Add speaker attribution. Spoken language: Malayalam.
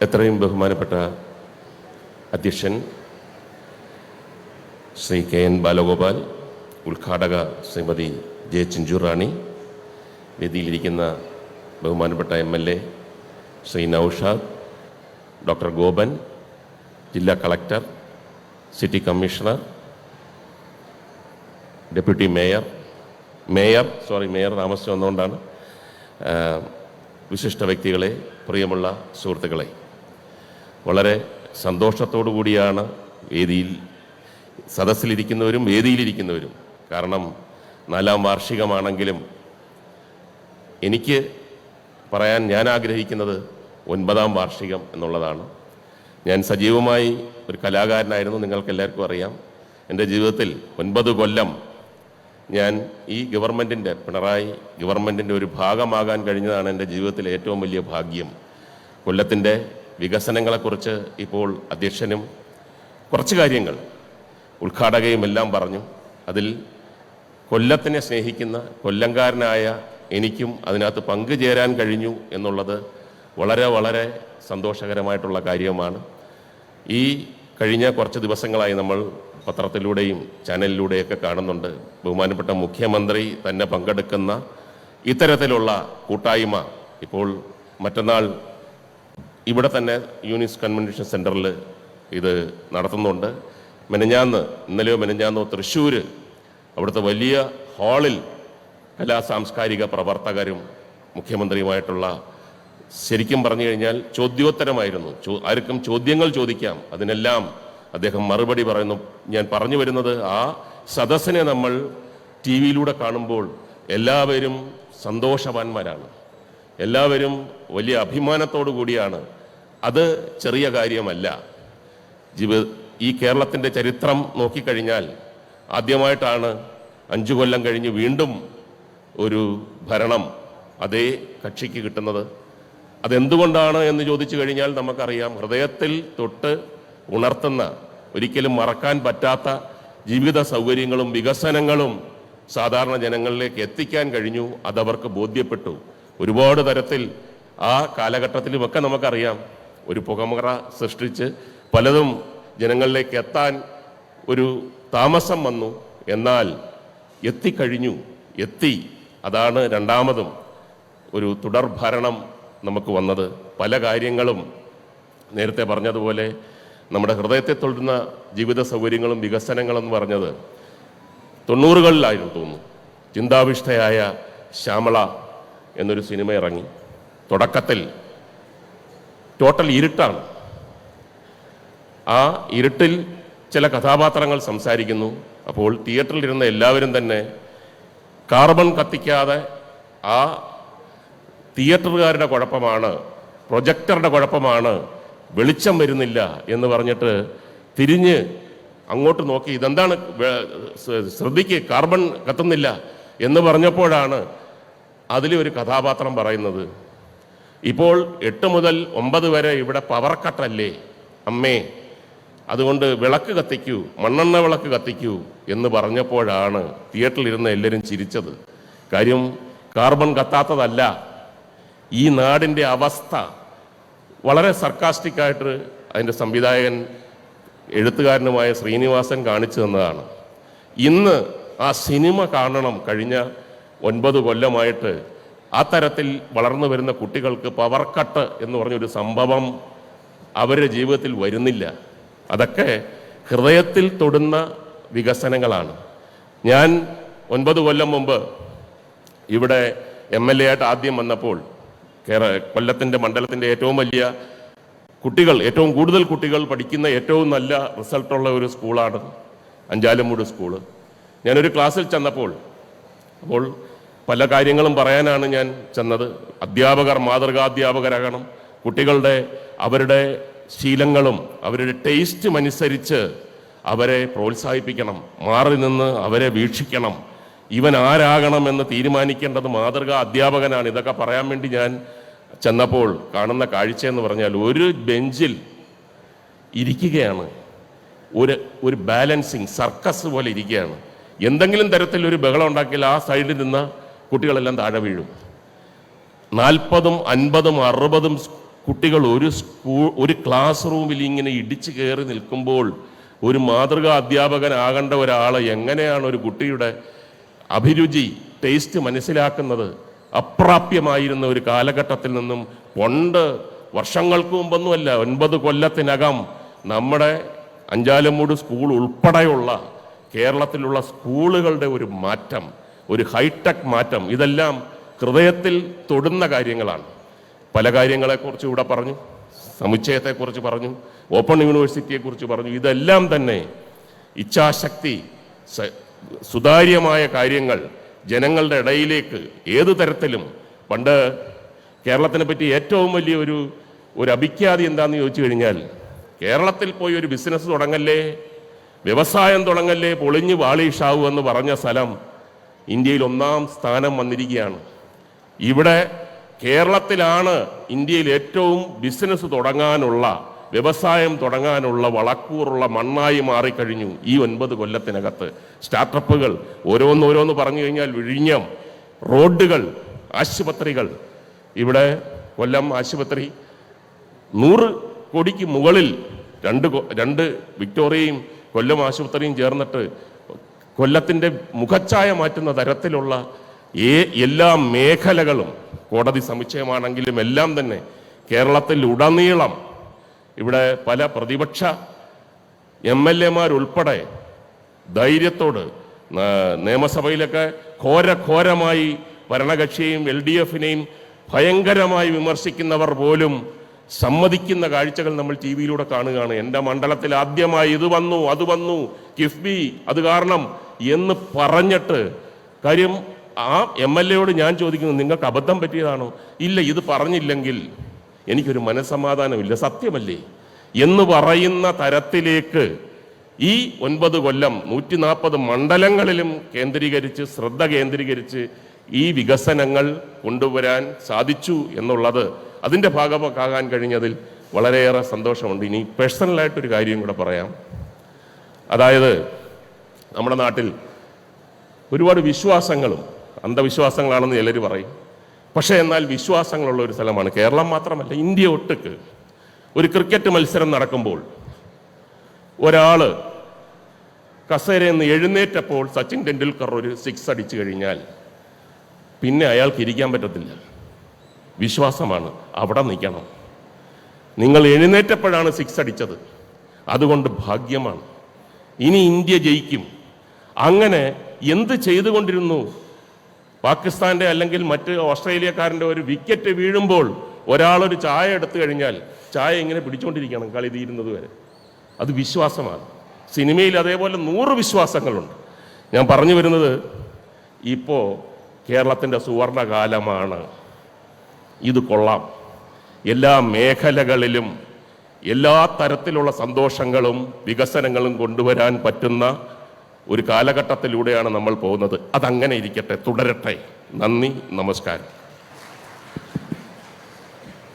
Speaker 1: എത്രയും ബഹുമാനപ്പെട്ട അധ്യക്ഷൻ ശ്രീ കെ എൻ ബാലഗോപാൽ ഉദ്ഘാടക ശ്രീമതി ജെ ചിഞ്ചുറാണി വേദിയിലിരിക്കുന്ന ബഹുമാനപ്പെട്ട M L A Shri Noushad doctor Gopan ജില്ലാ collector city commissioner deputy mayor mayor sorry mayor താമസിച്ചു വന്നുകൊണ്ടാണ് വിശിഷ്ട വ്യക്തികളെ പ്രിയമുള്ള സുഹൃത്തുക്കളെ വളരെ സന്തോഷത്തോടു കൂടിയാണ് വേദിയിൽ സദസ്സിലിരിക്കുന്നവരും വേദിയിലിരിക്കുന്നവരും. കാരണം നാലാം വാർഷികമാണെങ്കിലും എനിക്ക് പറയാൻ ഞാൻ ആഗ്രഹിക്കുന്നത് ഒൻപതാം വാർഷികം എന്നുള്ളതാണ്. ഞാൻ സജീവമായി ഒരു കലാകാരനായിരുന്നു നിങ്ങൾക്കെല്ലാവർക്കും അറിയാം. എന്റെ ജീവിതത്തിൽ ഒൻപത് കൊല്ലം ഞാൻ ഈ ഗവൺമെന്റിന്റെ പിണറായി ഗവൺമെന്റിന്റെ ഒരു ഭാഗമാകാൻ കഴിഞ്ഞതാണ് എന്റെ ജീവിതത്തിലെ ഏറ്റവും വലിയ ഭാഗ്യം. കൊല്ലത്തിന്റെ വികസനങ്ങളെക്കുറിച്ച് ഇപ്പോൾ അധ്യക്ഷനും കുറച്ച് കാര്യങ്ങൾ ഉദ്ഘാടകയും എല്ലാം പറഞ്ഞു. അതിൽ കൊല്ലത്തിനെ സ്നേഹിക്കുന്ന കൊല്ലംകാരനായ എനിക്കും അതിനകത്ത് പങ്കുചേരാൻ കഴിഞ്ഞു എന്നുള്ളത് വളരെ വളരെ സന്തോഷകരമായിട്ടുള്ള കാര്യമാണ്. ഈ കഴിഞ്ഞ കുറച്ച് ദിവസങ്ങളായി നമ്മൾ പത്രത്തിലൂടെയും ചാനലിലൂടെയൊക്കെ കാണുന്നുണ്ട്. ബഹുമാനപ്പെട്ട മുഖ്യമന്ത്രി തന്നെ പങ്കെടുക്കുന്ന ഇത്തരത്തിലുള്ള കൂട്ടായ്മ ഇപ്പോൾ മറ്റന്നാൾ ഇവിടെ തന്നെ യൂണിസ് കൺവെൻഷൻ സെന്ററിൽ ഇത് നടത്തുന്നുണ്ട്. മെനഞ്ഞാന്ന് ഇന്നലെയോ മെനഞ്ഞാന്നോ തൃശ്ശൂർ അവിടുത്തെ വലിയ ഹാളിൽ കലാ സാംസ്കാരിക പ്രവർത്തകരും മുഖ്യമന്ത്രിയുമായിട്ടുള്ള ശരിക്കും പറഞ്ഞു കഴിഞ്ഞാൽ ചോദ്യോത്തരമായിരുന്നു. ചോ- ആർക്കും ചോദ്യങ്ങൾ ചോദിക്കാം. അതിനെല്ലാം അദ്ദേഹം മറുപടി പറയുന്നു. ഞാൻ പറഞ്ഞു വരുന്നത് ആ സദസ്സിനെ നമ്മൾ ടി വിയിലൂടെ കാണുമ്പോൾ എല്ലാവരും സന്തോഷവാന്മാരാണ്. എല്ലാവരും വലിയ അഭിമാനത്തോടു കൂടിയാണ് അത് ചെറിയ കാര്യമല്ല. ജീവ ഈ കേരളത്തിന്റെ ചരിത്രം നോക്കിക്കഴിഞ്ഞാൽ ആദ്യമായിട്ടാണ് അഞ്ചു കൊല്ലം കഴിഞ്ഞ് വീണ്ടും ഒരു ഭരണം അതേ കക്ഷിക്ക് കിട്ടുന്നത്. അതെന്തുകൊണ്ടാണ് എന്ന് ചോദിച്ചു കഴിഞ്ഞാൽ നമുക്കറിയാം ഹൃദയത്തിൽ തൊട്ട് ഉണർത്തുന്ന ഒരിക്കലും മറക്കാൻ പറ്റാത്ത ജീവിത സൗകര്യങ്ങളും വികസനങ്ങളും സാധാരണ ജനങ്ങളിലേക്ക് എത്തിക്കാൻ കഴിഞ്ഞു. അതവർക്ക് ബോധ്യപ്പെട്ടു. ഒരുപാട് തരത്തിൽ ആ കാലഘട്ടത്തിലുമൊക്കെ നമുക്കറിയാം ഒരു പുകമറ സൃഷ്ടിച്ച് പലതും ജനങ്ങളിലേക്ക് എത്താൻ ഒരു താമസം വന്നു. എന്നാൽ എത്തിക്കഴിഞ്ഞു. എത്തി. അതാണ് രണ്ടാമതും ഒരു തുടർഭരണം നമുക്ക് വന്നത്. പല കാര്യങ്ങളും നേരത്തെ പറഞ്ഞതുപോലെ നമ്മുടെ ഹൃദയത്തെ തൊടുന്ന ജീവിത സൗകര്യങ്ങളും വികസനങ്ങളും എന്ന് പറഞ്ഞത് തൊണ്ണൂറുകളിലായിരുന്നു തോന്നുന്നു. ചിന്താവിഷ്ഠയായ ശ്യാമള എന്നൊരു സിനിമ ഇറങ്ങി. തുടക്കത്തിൽ ടോട്ടൽ ഇരുട്ടാണ്. ആ ഇരുട്ടിൽ ചില കഥാപാത്രങ്ങൾ സംസാരിക്കുന്നു. അപ്പോൾ തിയേറ്ററിൽ ഇരുന്ന എല്ലാവരും തന്നെ കാർബൺ കത്തിക്കാതെ ആ തിയേറ്ററുകാരുടെ കുഴപ്പമാണ് പ്രൊജക്ടറുടെ കുഴപ്പമാണ് വെളിച്ചം വരുന്നില്ല എന്ന് പറഞ്ഞിട്ട് തിരിഞ്ഞ് അങ്ങോട്ട് നോക്കി ഇതെന്താണ് ശ്രദ്ധിക്ക് കാർബൺ കത്തുന്നില്ല എന്ന് പറഞ്ഞപ്പോഴാണ് അതിലെ ഒരു കഥാപാത്രം പറയുന്നത്. ഇപ്പോൾ എട്ട് മുതൽ ഒമ്പത് വരെ ഇവിടെ പവർ കട്ടല്ലേ അമ്മേ അതുകൊണ്ട് വിളക്ക് കത്തിക്കൂ മണ്ണെണ്ണ വിളക്ക് കത്തിക്കൂ എന്ന് പറഞ്ഞപ്പോഴാണ് തിയേറ്ററിൽ ഇരുന്ന് എല്ലാവരും ചിരിച്ചത്. കാര്യം കാർബൺ കത്താത്തതല്ല. ഈ നാടിന്റെ അവസ്ഥ വളരെ സർക്കാസ്റ്റിക്കായിട്ട് അതിന്റെ സംവിധായകൻ എഴുത്തുകാരനുമായ ശ്രീനിവാസൻ കാണിച്ചു തന്നതാണ്. ഇന്ന് ആ സിനിമ കാണണം കഴിഞ്ഞ ഒൻപത് കൊല്ലമായിട്ട് ആ തരത്തിൽ വളർന്നു വരുന്ന കുട്ടികൾക്ക് പവർ കട്ട് എന്ന് പറഞ്ഞൊരു സംഭവം അവരുടെ ജീവിതത്തിൽ വരുന്നില്ല. അതൊക്കെ ഹൃദയത്തിൽ തൊടുന്ന വികസനങ്ങളാണ്. ഞാൻ ഒൻപത് കൊല്ലം മുമ്പ് ഇവിടെ എം എൽ എ ആയിട്ട് ആദ്യം വന്നപ്പോൾ കേര കൊല്ലത്തിന്റെ മണ്ഡലത്തിന്റെ ഏറ്റവും വലിയ കുട്ടികൾ ഏറ്റവും കൂടുതൽ കുട്ടികൾ പഠിക്കുന്ന ഏറ്റവും നല്ല റിസൾട്ടുള്ള ഒരു സ്കൂളാണ് അഞ്ചാലുംമൂട് സ്കൂൾ ഞാനൊരു ക്ലാസ്സിൽ ചെന്നപ്പോൾ അപ്പോൾ പല കാര്യങ്ങളും പറയാനാണ് ഞാൻ ചെന്നത്. അധ്യാപകർ മാതൃകാധ്യാപകരാകണം. കുട്ടികളുടെ അവരുടെ ശീലങ്ങളും അവരുടെ ടേസ്റ്റും അനുസരിച്ച് അവരെ പ്രോത്സാഹിപ്പിക്കണം. മാറി നിന്ന് അവരെ വീക്ഷിക്കണം. ഇവൻ ആരാകണം എന്ന് തീരുമാനിക്കേണ്ടത് മാതൃകാ അധ്യാപകനാണ്. ഇതൊക്കെ പറയാൻ വേണ്ടി ഞാൻ ചെന്നപ്പോൾ കാണുന്ന കാഴ്ച എന്ന് പറഞ്ഞാൽ ഒരു ബെഞ്ചിൽ ഇരിക്കുകയാണ്. ഒരു ഒരു ബാലൻസിങ് സർക്കസ് പോലെ ഇരിക്കുകയാണ്. എന്തെങ്കിലും തരത്തിൽ ഒരു ബഹളം ഉണ്ടാക്കിയാൽ ആ സൈഡിൽ നിന്ന് കുട്ടികളെല്ലാം താഴെ വീഴും. നാൽപ്പതും അൻപതും അറുപതും കുട്ടികൾ ഒരു സ്കൂൾ ഒരു ക്ലാസ് റൂമിൽ ഇങ്ങനെ ഇടിച്ചു കയറി നിൽക്കുമ്പോൾ ഒരു മാതൃകാ അധ്യാപകനാകേണ്ട ഒരാൾ എങ്ങനെയാണ് ഒരു കുട്ടിയുടെ അഭിരുചി ടേസ്റ്റ് മനസ്സിലാക്കുന്നത്? അപ്രാപ്യമായിരുന്ന ഒരു കാലഘട്ടത്തിൽ നിന്നും പണ്ട് വർഷങ്ങൾക്ക് മുമ്പൊന്നുമല്ല ഒൻപത് കൊല്ലത്തിനകം നമ്മുടെ അഞ്ചാലമ്മൂട് സ്കൂൾ ഉൾപ്പെടെയുള്ള കേരളത്തിലുള്ള സ്കൂളുകളുടെ ഒരു മാറ്റം. ഒരു ഹൈടെക് മാറ്റം. ഇതെല്ലാം ഹൃദയത്തിൽ തൊടുന്ന കാര്യങ്ങളാണ്. പല കാര്യങ്ങളെക്കുറിച്ച് ഇവിടെ പറഞ്ഞു സമുച്ചയത്തെക്കുറിച്ച് പറഞ്ഞു ഓപ്പൺ യൂണിവേഴ്സിറ്റിയെക്കുറിച്ച് പറഞ്ഞു. ഇതെല്ലാം തന്നെ ഇച്ഛാശക്തി സുതാര്യമായ കാര്യങ്ങൾ ജനങ്ങളുടെ ഇടയിലേക്ക് ഏതു തരത്തിലും പണ്ട് കേരളത്തിനെ പറ്റി ഏറ്റവും വലിയ ഒരു ഒരു അഭിഖ്യാതി എന്താണെന്ന് ചോദിച്ചു കഴിഞ്ഞാൽ കേരളത്തിൽ പോയി ഒരു ബിസിനസ് തുടങ്ങല്ലേ വ്യവസായം തുടങ്ങല്ലേ പൊളിഞ്ഞ് വാളീഷാവൂ എന്ന് പറഞ്ഞ സ്ഥലം ഇന്ത്യയിൽ ഒന്നാം സ്ഥാനം വന്നിരിക്കുകയാണ്. ഇവിടെ കേരളത്തിലാണ് ഇന്ത്യയിൽ ഏറ്റവും ബിസിനസ് തുടങ്ങാനുള്ള വ്യവസായം തുടങ്ങാനുള്ള വളക്കൂറുള്ള മണ്ണായി മാറിക്കഴിഞ്ഞു ഈ ഒൻപത് കൊല്ലത്തിനകത്ത്. സ്റ്റാർട്ടപ്പുകൾ ഓരോന്നോരോന്ന് പറഞ്ഞു കഴിഞ്ഞാൽ വിഴിഞ്ഞം റോഡുകൾ ആശുപത്രികൾ. ഇവിടെ കൊല്ലം ആശുപത്രി നൂറ് കോടിക്ക് മുകളിൽ രണ്ട് രണ്ട് വിക്ടോറിയയും കൊല്ലം ആശുപത്രിയും ചേർന്നിട്ട് കൊല്ലത്തിന്റെ മുഖച്ഛായ മാറ്റുന്ന തരത്തിലുള്ള ഏ എല്ലാ മേഖലകളും കോടതി സമുച്ചയമാണെങ്കിലും എല്ലാം തന്നെ കേരളത്തിൽ ഉടനീളം ഇവിടെ പല പ്രതിപക്ഷ എം എൽ എമാരുൾപ്പെടെ ധൈര്യത്തോട് നിയമസഭയിലൊക്കെ ഘോരഘോരമായി ഭരണകക്ഷിയെയും എൽ ഡി എഫിനെയും ഭയങ്കരമായി വിമർശിക്കുന്നവർ പോലും സമ്മതിക്കുന്ന കാഴ്ചകൾ നമ്മൾ ടി വിയിലൂടെ കാണുകയാണ്. എന്റെ മണ്ഡലത്തിൽ ആദ്യമായി ഇത് വന്നു അത് വന്നു കിഫ്ബി അത് കാരണം എന്ന് പറഞ്ഞിട്ട് കാര്യം ആ എം എൽ എയോട് ഞാൻ ചോദിക്കുന്നു നിങ്ങൾക്ക് അബദ്ധം പറ്റിയതാണോ? ഇല്ല ഇത് പറഞ്ഞില്ലെങ്കിൽ എനിക്കൊരു മനസ്സമാധാനമില്ല സത്യമല്ലേ? എന്ന് പറയുന്ന തരത്തിലേക്ക് ഈ ഒൻപത് കൊല്ലം നൂറ്റി നാൽപ്പത് മണ്ഡലങ്ങളിലും കേന്ദ്രീകരിച്ച് ശ്രദ്ധ കേന്ദ്രീകരിച്ച് ഈ വികസനങ്ങൾ കൊണ്ടുവരാൻ സാധിച്ചു എന്നുള്ളത് അതിന്റെ ഭാഗമാകാൻ കഴിഞ്ഞതിൽ വളരെയേറെ സന്തോഷമുണ്ട്. ഇനി പേഴ്സണലായിട്ടൊരു കാര്യം കൂടെ പറയാം. അതായത് നമ്മുടെ നാട്ടിൽ ഒരുപാട് വിശ്വാസങ്ങളും അന്ധവിശ്വാസങ്ങളാണെന്ന് ചിലർ പറയും. പക്ഷേ എന്നാൽ വിശ്വാസങ്ങളുള്ള ഒരു സ്ഥലമാണ്. കേരളം മാത്രമല്ല ഇന്ത്യ ഒട്ടുക്ക് ഒരു ക്രിക്കറ്റ് മത്സരം നടക്കുമ്പോൾ ഒരാൾ കസേരയിൽ എഴുന്നേറ്റപ്പോൾ സച്ചിൻ ടെണ്ടുൽക്കർ ഒരു സിക്സ് അടിച്ചു കഴിഞ്ഞാൽ പിന്നെ അയാൾക്ക് ഇരിക്കാൻ പറ്റത്തില്ല. വിശ്വാസമാണ്. അവിടെ നിൽക്കണം. നിങ്ങൾ എഴുന്നേറ്റപ്പോഴാണ് സിക്സ് അടിച്ചത്. അതുകൊണ്ട് ഭാഗ്യമാണ്. ഇനി ഇന്ത്യ ജയിക്കും. അങ്ങനെ എന്ത് ചെയ്തുകൊണ്ടിരുന്നു? പാകിസ്ഥാന്റെ അല്ലെങ്കിൽ മറ്റ് ഓസ്ട്രേലിയക്കാരന്റെ ഒരു വിക്കറ്റ് വീഴുമ്പോൾ ഒരാളൊരു ചായ എടുത്തു കഴിഞ്ഞാൽ ചായ ഇങ്ങനെ പിടിച്ചുകൊണ്ടിരിക്കണം കളി തീരുന്നത് വരെ. അത് വിശ്വാസമാണ്. സിനിമയിൽ അതേപോലെ നൂറ് വിശ്വാസങ്ങളുണ്ട്. ഞാൻ പറഞ്ഞു വരുന്നത് ഇപ്പോൾ കേരളത്തിന്റെ സുവർണകാലമാണ്. ഇത് കൊള്ളാം. എല്ലാ മേഖലകളിലും എല്ലാ തരത്തിലുള്ള സന്തോഷങ്ങളും വികസനങ്ങളും കൊണ്ടുവരാൻ പറ്റുന്ന ഒരു കാലഘട്ടത്തിലൂടെയാണ് നമ്മൾ പോകുന്നത്. അതങ്ങനെ ഇരിക്കട്ടെ. തുടരട്ടെ. നന്ദി നമസ്കാരം.